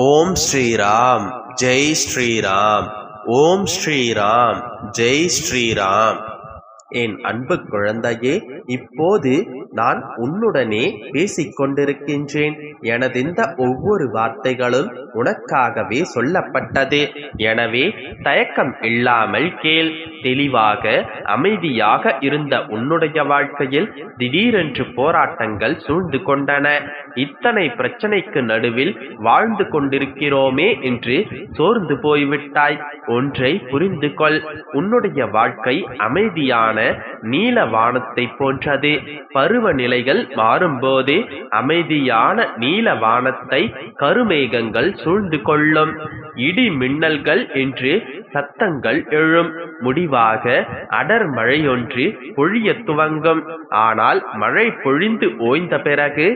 ஓம் ஸ்ரீராம் ஜெய் ஸ்ரீராம் ஓம் ஸ்ரீராம் ஜெய் ஸ்ரீராம். என் அன்பு குழந்தையே இப்போது நான் உன்னுடனே பேசிக் கொண்டிருக்கின்றேன். எனதிந்த ஒவ்வொரு வார்த்தைகளும் உனக்காகவே சொல்லப்பட்டது. எனவே தயக்கம் இல்லாமல் கேள். தெளிவாக அமைதியாக இருந்த உன்னுடைய வாழ்க்கையில் திடீரென்று போராட்டங்கள் சூழ்ந்து கொண்டன. இத்தனை பிரச்சனைக்கு நடுவில் வாழ்ந்து கொண்டிருக்கிறோமே என்று சோர்ந்து போய்விட்டாய். ஒன்றை புரிந்து கொள் உன்னுடைய வாழ்க்கை அமைதியான நீல வானத்தை போன்றது. பருவநிலைகள் மாறும்போது அமைதியான நீல வானத்தை கருமேகங்கள் சூழ்ந்து கொள்ளும். இடி மின்னல்கள் என்று சத்தங்கள் எழும். முடிவாக அடர் மழையொன்று பொழிய துவங்கும். ஆனால் மழை பொழிந்து ஓய்ந்த பிறகு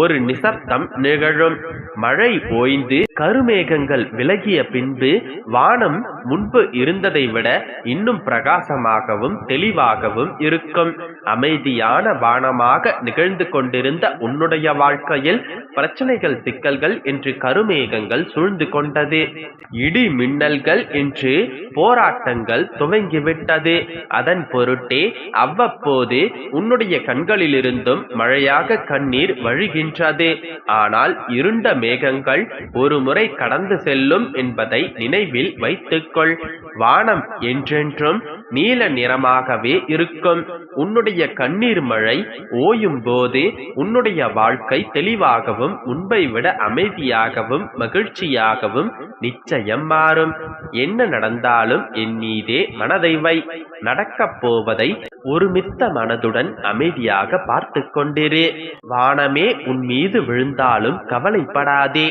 ஒரு நிசப்தம் நிகழும். மழை ஓய்ந்து கருமேகங்கள் விலகிய பின்பு வானம் முன்பு இருந்ததை விட இன்னும் பிரகாசமாகவும் தெளிவாகவும் இருக்கும். அமைதியான வானமாக நிகழ்ந்து கொண்டிருந்த உன்னுடைய வாழ்க்கையில் பிரச்சனைகள் சிக்கல்கள் என்று கருமேகங்கள் சூழ்ந்து கொண்டது. இடி மின்னல்கள் என்று போராட்டங்கள் துவங்கிவிட்டது. அதன் பொருட்டே அவ்வப்போது உன்னுடைய கண்களிலிருந்தும் மழையாக கண்ணீர் வழிகின்றது. ஆனால் இருண்ட மேகங்கள் ஒரு முறை கடந்து செல்லும் என்பதை நினைவில் வைத்துக்கொள். வானம் என்றென்றும் நீல நிறமாகவே இருக்கும். உன்னுடைய கண்ணீர் மழை ஓயும் போது உன்னுடைய வாழ்க்கை தெளிவாகவும் முன்பை விட அமைதியாகவும் மகிழ்ச்சியாகவும் நிச்சயம் மாறும். என்ன நடந்தாலும் என் மீதே மனதை வை. நடக்கப் போவதை ஒருமித்த மனதுடன் அமைதியாக பார்த்து கொண்டிரு. வானமே உன் மீது விழுந்தாலும் கவலைப்படாதே.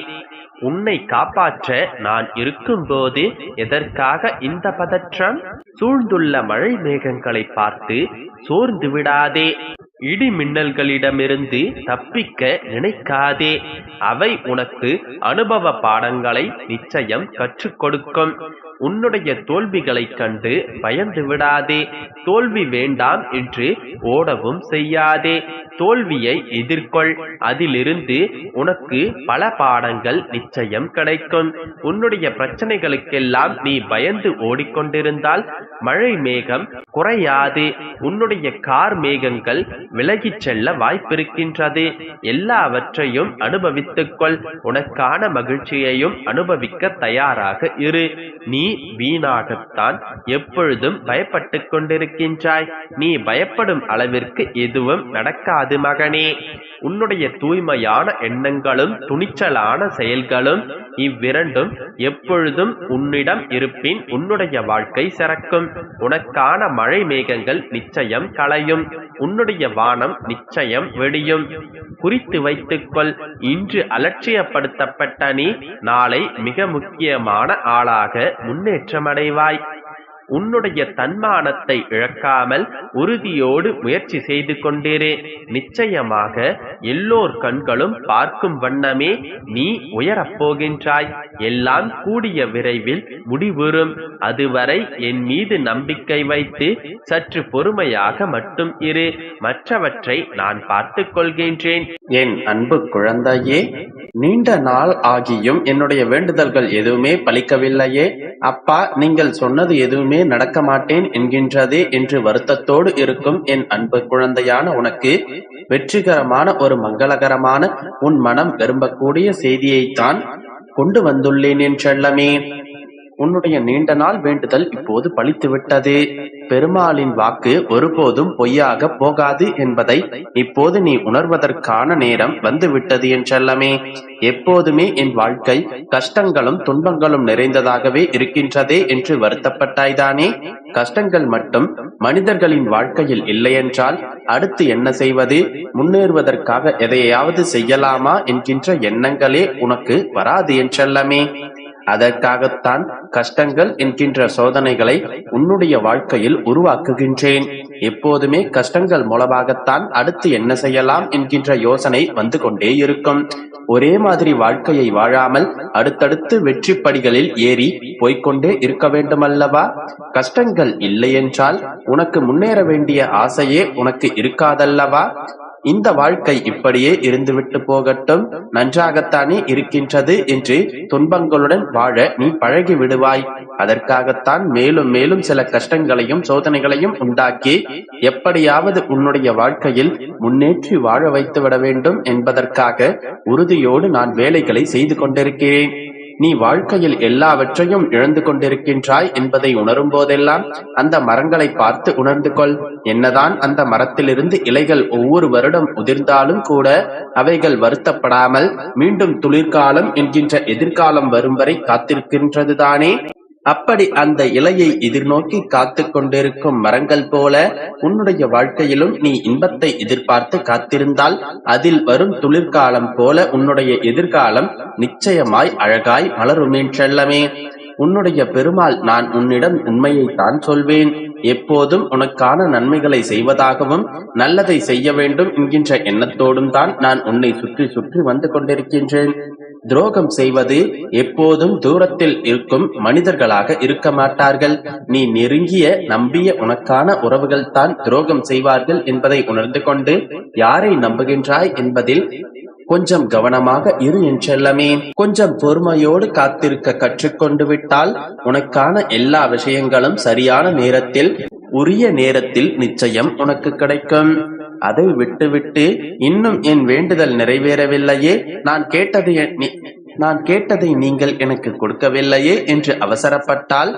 உன்னை காப்பாற்ற நான் இருக்கும்போது எதற்காக இந்த பதற்றம்? சூழ்ந்துள்ள மழை மேகங்களை பார்த்து சோர்ந்து விடாதே. இடி மின்னல்களிடமிருந்து தப்பிக்க நினைக்காதே. அவை உனக்கு அனுபவ பாடங்களை நிச்சயம் கற்றுக் கொடுக்கும் உன்னுடைய தோல்விகளைக் கண்டு பயந்து விடாதே. தோல்வி வேண்டாம் என்று ஓடவும் செய்யாதே. தோல்வியை எதிர்கொள். அதிலிருந்து உனக்கு பல பாடங்கள் நிச்சயம் கிடைக்கும். உன்னுடைய பிரச்சனைகளுக்கெல்லாம் நீ பயந்து ஓடிக்கொண்டிருந்தால் மழை மேகம் குறையாது. உன்னுடைய கார் மேகங்கள் விலகிச் செல்ல வாய்ப்பிருக்கின்றது. எல்லாவற்றையும் அனுபவித்துக்கொள். உனக்கான மகிழ்ச்சியையும் அனுபவிக்க தயாராக இரு. நீ வீணாகத்தான் எப்பொழுதும் பயப்பட்டுக் கொண்டிருக்கின்றாய். நீ பயப்படும் அளவிற்கு எதுவும் நடக்காது மகனே. உன்னுடைய தூய்மையான எண்ணங்களும் துணிச்சலான செயல்களும் இவ்விரண்டும் எப்பொழுதும் உன்னிடம் இருப்பின் உன்னுடைய வாழ்க்கை சிறக்கும். உனக்கான மழை மேகங்கள் நிச்சயம் களையும். உன்னுடைய வானம் நிச்சயம் வெடியும். குறித்து வைத்துக்கொள் இன்று அலட்சியப்படுத்தப்பட்ட நீ நாளை மிக முக்கியமான ஆளாக முன்னேற்றமடைவாய். உன்னுடைய தன்மானத்தை இழக்காமல் உறுதியோடு முயற்சி செய்து கொண்டிரு. நிச்சயமாக எல்லோர் கண்களும் பார்க்கும் வண்ணமே நீ உயரப் போகின்றாய். எல்லாம் கூடிய விரைவில் முடிவுறும். அதுவரை என் மீது நம்பிக்கை வைத்து சற்று பொறுமையாக மட்டும் இரு. மற்றவற்றை நான் பார்த்துக் கொள்கின்றேன். என் அன்பு குழந்தையே நீண்ட நாள் ஆகியும் என்னுடைய வேண்டுதல்கள் எதுவுமே பலிக்கவில்லையே. அப்பா நீங்கள் சொன்னது எதுவுமே நடக்க மாட்டேன் என்கின்றதே என்று வருத்தத்தோடு இருக்கும் என் அன்பு குழந்தையான உனக்கு வெற்றிகரமான ஒரு மங்களகரமான உன் மனம் விரும்பக்கூடிய செய்தியைத்தான் கொண்டு வந்துள்ளேன் என் செல்லமே. உன்னுடைய நீண்ட நாள் வேண்டுதல் இப்போது பழித்துவிட்டது. பெருமாளின் வாக்கு ஒருபோதும் பொய்யாக போகாது என்பதை இப்போது நீ உணர்வதற்கான நேரம் வந்துவிட்டது என் செல்லமே. எப்போதுமே என் வாழ்க்கை கஷ்டங்களும் துன்பங்களும் நிறைந்ததாகவே இருக்கின்றதே என்று வருத்தப்பட்டாய்தானே. கஷ்டங்கள் மட்டும் மனிதர்களின் வாழ்க்கையில் இல்லையென்றால் அடுத்து என்ன செய்வது? முன்னேறுவதற்காக எதையாவது செய்யலாமா? என்கின்ற எண்ணங்களே உனக்கு வராது என் செல்லமே. அதற்காகத்தான் கஷ்டங்கள் என்கின்ற சோதனைகளை உன்னுடைய வாழ்க்கையில் உருவாக்குகின்றேன். எப்போதுமே கஷ்டங்கள் மூலமாகத்தான் அடுத்து என்ன செய்யலாம் என்கின்ற யோசனை வந்து கொண்டே இருக்கும். ஒரே மாதிரி வாழ்க்கையை வாழாமல் அடுத்தடுத்து வெற்றி படிகளில் ஏறி போய்கொண்டே இருக்க வேண்டுமல்லவா? கஷ்டங்கள் இல்லையென்றால் உனக்கு முன்னேற வேண்டிய ஆசையே உனக்கு இருக்காதல்லவா? இந்த வாழ்க்கை இப்படியே இருந்துவிட்டு போகட்டும். நன்றாகத்தானே இருக்கின்றது என்று துன்பங்களுடன் வாழ நீ பழகி விடுவாய். அதற்காகத்தான் மேலும் மேலும் சில கஷ்டங்களையும் சோதனைகளையும் உண்டாக்கி எப்படியாவது உன்னுடைய வாழ்க்கையில் முன்னேற்றி வாழ வைத்து விட வேண்டும் என்பதற்காக உறுதியோடு நான் வேலைகளை செய்து கொண்டிருக்கிறேன். நீ வாழ்க்கையில் எல்லாவற்றையும் இழந்து கொண்டிருக்கின்றாய் என்பதை உணரும் போதெல்லாம் அந்த மரங்களை பார்த்து உணர்ந்து கொள். என்னதான் அந்த மரத்திலிருந்து இலைகள் ஒவ்வொரு வருடம் உதிர்ந்தாலும் கூட அவைகள் வருத்தப்படாமல் மீண்டும் துளிர்காலம் என்கின்ற எதிர்காலம் வரும் வரை காத்திருக்கின்றதுதானே? அப்படி அந்த இலையை எதிர்நோக்கி காத்து கொண்டிருக்கும் மரங்கள் போல உன்னுடைய வாழ்க்கையிலும் நீ இன்பத்தை எதிர்பார்த்து காத்திருந்தால் அதில் வரும் துளிர்காலம் போல உன்னுடைய எதிர்காலம் நிச்சயமாய் அழகாய் மலருமேன் செல்லமே. உன்னுடைய பெருமாள் நான் உன்னிடம் உண்மையைத்தான் சொல்வேன். எப்போதும் உனக்கான நன்மைகளை செய்வதாகவும் நல்லதை செய்ய வேண்டும் என்கின்ற எண்ணத்தோடும் தான் நான் உன்னை சுற்றி சுற்றி வந்து கொண்டிருக்கின்றேன். துரோகம் செய்வது எப்போதும் தூரத்தில் இருக்கும் மனிதர்களாக இருக்க மாட்டார்கள். நீ நெருங்கிய நம்பிய உனக்கான உறவுகள் தான் துரோகம் செய்வார்கள் என்பதை உணர்ந்து கொண்டு யாரை நம்புகின்றாய் என்பதில் கொஞ்சம் கவனமாக இரு என்றெல்லமே கொஞ்சம் பொறுமையோடு காத்திருக்க கற்றுக்கொண்டு விட்டால் உனக்கான எல்லா விஷயங்களும் சரியான நேரத்தில் உரிய நேரத்தில் நிச்சயம் உனக்கு கிடைக்கும். அதை விட்டுவிட்டு இன்னும் என் வேண்டுதல் நிறைவேறவில்லையே. நான் கேட்டது நான் கேட்டதை நீங்கள் எனக்கு கொடுக்கவில்லையே என்று அவசரப்பட்டால்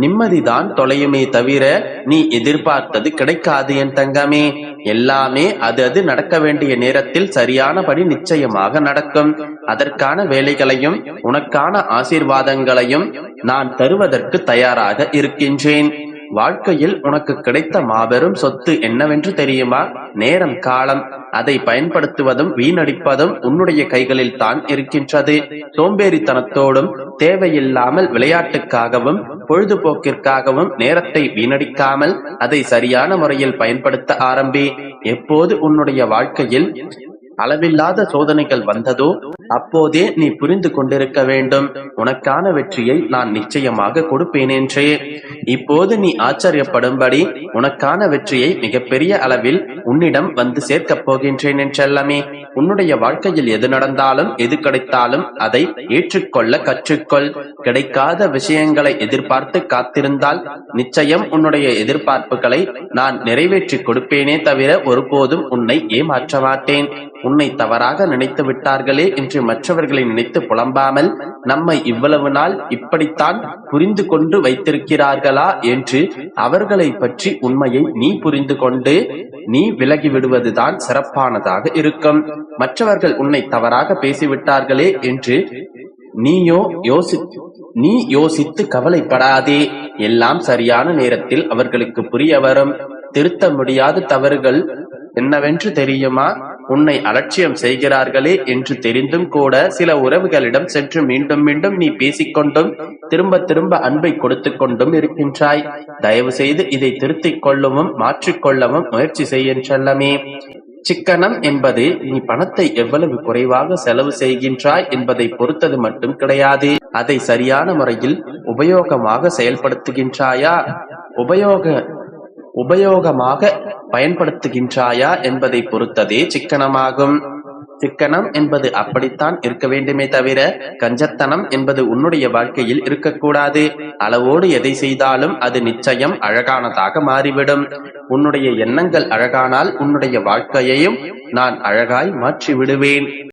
நிம்மதிதான் தொலையுமே தவிர நீ எதிர்பார்த்தது கிடைக்காது என் தங்கமே. எல்லாமே அது அது நடக்க வேண்டிய நேரத்தில் சரியானபடி நிச்சயமாக நடக்கும். அதற்கான வேலைகளையும் உனக்கான ஆசீர்வாதங்களையும் நான் தருவதற்கு தயாராக இருக்கின்றேன். வாழ்க்கையில் உனக்கு கிடைத்த மாபெரும் சொத்து என்னவென்று தெரியுமா? நேரம் காலம் அதை பயன்படுத்துவதும் வீணடிப்பதும் உன்னுடைய கைகளில் தான் இருக்கின்றது. சோம்பேறித்தனத்தோடும் தேவையில்லாமல் விளையாட்டுக்காகவும் பொழுதுபோக்கிற்காகவும் நேரத்தை வீணடிக்காமல் அதை சரியான முறையில் பயன்படுத்த ஆரம்பி. எப்போது உன்னுடைய வாழ்க்கையில் அளவில்லாத சோதனைகள் வந்ததோ அப்போதே நீ புரிந்து கொண்டிருக்க வேண்டும். உனக்கான வெற்றியை நான் நிச்சயமாக கொடுப்பேன் என்றே இப்போது நீ ஆச்சரியப்படும்படி உனக்கான வெற்றியை மிகப்பெரிய அளவில் உன்னிடம் வந்து சேர்க்கப் போகின்றேன் என்றெல்லாமே உன்னுடைய வாழ்க்கையில் எது நடந்தாலும் எது கிடைத்தாலும் அதை ஏற்றுக்கொள்ள கற்றுக்கொள். கிடைக்காத விஷயங்களை எதிர்பார்த்து காத்திருந்தால் நிச்சயம் உன்னுடைய எதிர்பார்ப்புகளை நான் நிறைவேற்றி கொடுப்பேனே தவிர ஒருபோதும் உன்னை ஏமாற்ற மாட்டேன் உன்னை தவறாக நினைத்து விட்டார்களே என்று மற்றவர்களை நினைத்து புலம்பாமல் நம்மை இவ்வளவு நாள் இப்படித்தான் புரிந்து கொண்டு வைத்திருக்கிறார்களா என்று அவர்களை பற்றி உண்மையை நீ புரிந்து கொண்டு நீ விலகி விடுவதுதான் சிறப்பானதாக இருக்கும். மற்றவர்கள் உன்னை தவறாக பேசிவிட்டார்களே என்று நீயோ யோசி நீ யோசித்து கவலைப்படாதே. எல்லாம் சரியான நேரத்தில் அவர்களுக்கு புரிய வரும். திருத்த முடியாத தவறுகள் என்னவென்று தெரியுமா? உன்னை அலட்சியம் செய்கிறார்களே என்று தெரிந்தும் கூட சில உறவுகளிடம் சென்று மீண்டும் மீண்டும் நீ பேசிக்கொண்டும் திரும்ப திரும்ப அன்பை கொடுத்து கொண்டும் இருக்கின்றாய். தயவு செய்து இதை திருத்திக் கொள்ளவும் மாற்றிக்கொள்ளவும் முயற்சி செய்ய செல்லமே. சிக்கனம் என்பது நீ பணத்தை எவ்வளவு குறைவாக செலவு செய்கின்றாய் என்பதை பொறுத்தது மட்டும் கிடையாது. அதை சரியான முறையில் உபயோகமாக செயல்படுத்துகின்றாயா? உபயோக உபயோகமாக பயன்படுத்துகின்றாயா என்பதை பொறுத்ததே சிக்கனமாகும். சிக்கனம் என்பது அப்படித்தான் இருக்க வேண்டுமே தவிர கஞ்சத்தனம் என்பது உன்னுடைய வாழ்க்கையில் இருக்கக்கூடாது. அளவோடு எதை செய்தாலும் அது நிச்சயம் அழகானதாக மாறிவிடும். உன்னுடைய எண்ணங்கள் அழகானால் உன்னுடைய வாழ்க்கையையும் நான் அழகாய் மாற்றி விடுவேன்